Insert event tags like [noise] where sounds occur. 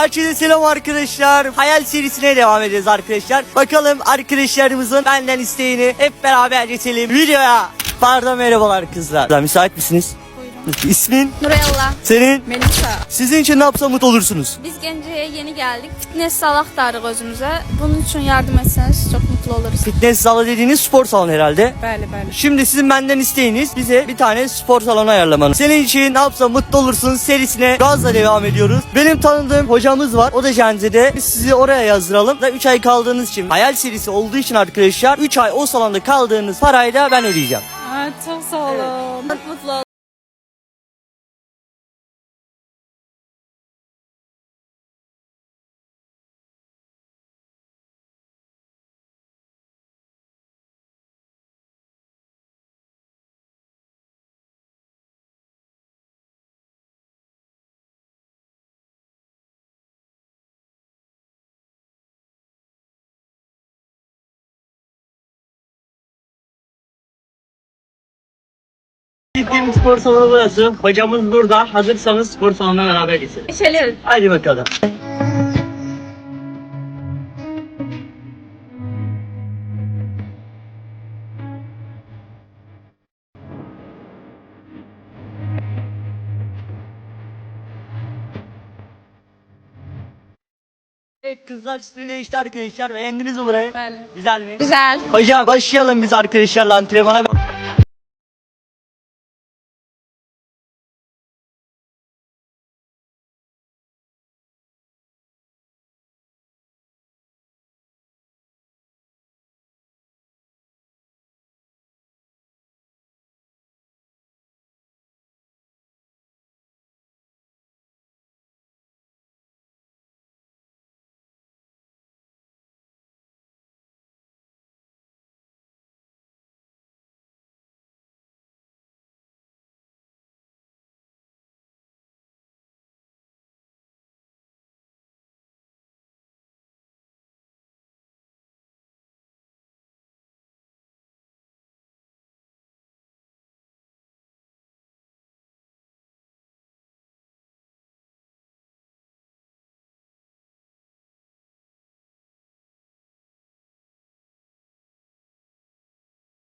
Herkese selam arkadaşlar. Hayal serisine devam edeceğiz arkadaşlar. Bakalım arkadaşlarımızın benden isteğini hep beraber geçelim videoya. Pardon merhabalar kızlar. Müsait misiniz? [laughs] İsmin? Nurella. Senin? Melisa. Sizin için ne yapsam mutlu olursunuz? Biz Gence'ye yeni geldik. Fitness salak darıq özümüze. Bunun için yardım etseniz çok mutlu oluruz. Fitness salonu dediğiniz spor salonu herhalde. Bəli, bəli. Şimdi sizin benden isteğiniz bize bir tane spor salonu ayarlamanız. Senin için ne yapsam mutlu olursun serisine gazla devam ediyoruz. Benim tanıdığım hocamız var. O da Genze'de. Biz sizi oraya yazdıralım. Da 3 ay kaldığınız için hayal serisi olduğu için arkadaşlar 3 ay o salonda kaldığınız parayı da ben ödeyeceğim. Aa, çok sağ olun. Çok mutlu oldum. Gittiğim spor salonu burası. Hocamız burada. Hazırsanız spor salonuna beraber geçelim. Geçelim. Hadi bakalım. Evet kızlar üstüne işte arkadaşlar beğendiniz mi burayı? Güzel mi? Güzel. Hocam başlayalım biz arkadaşlarla antrenmana.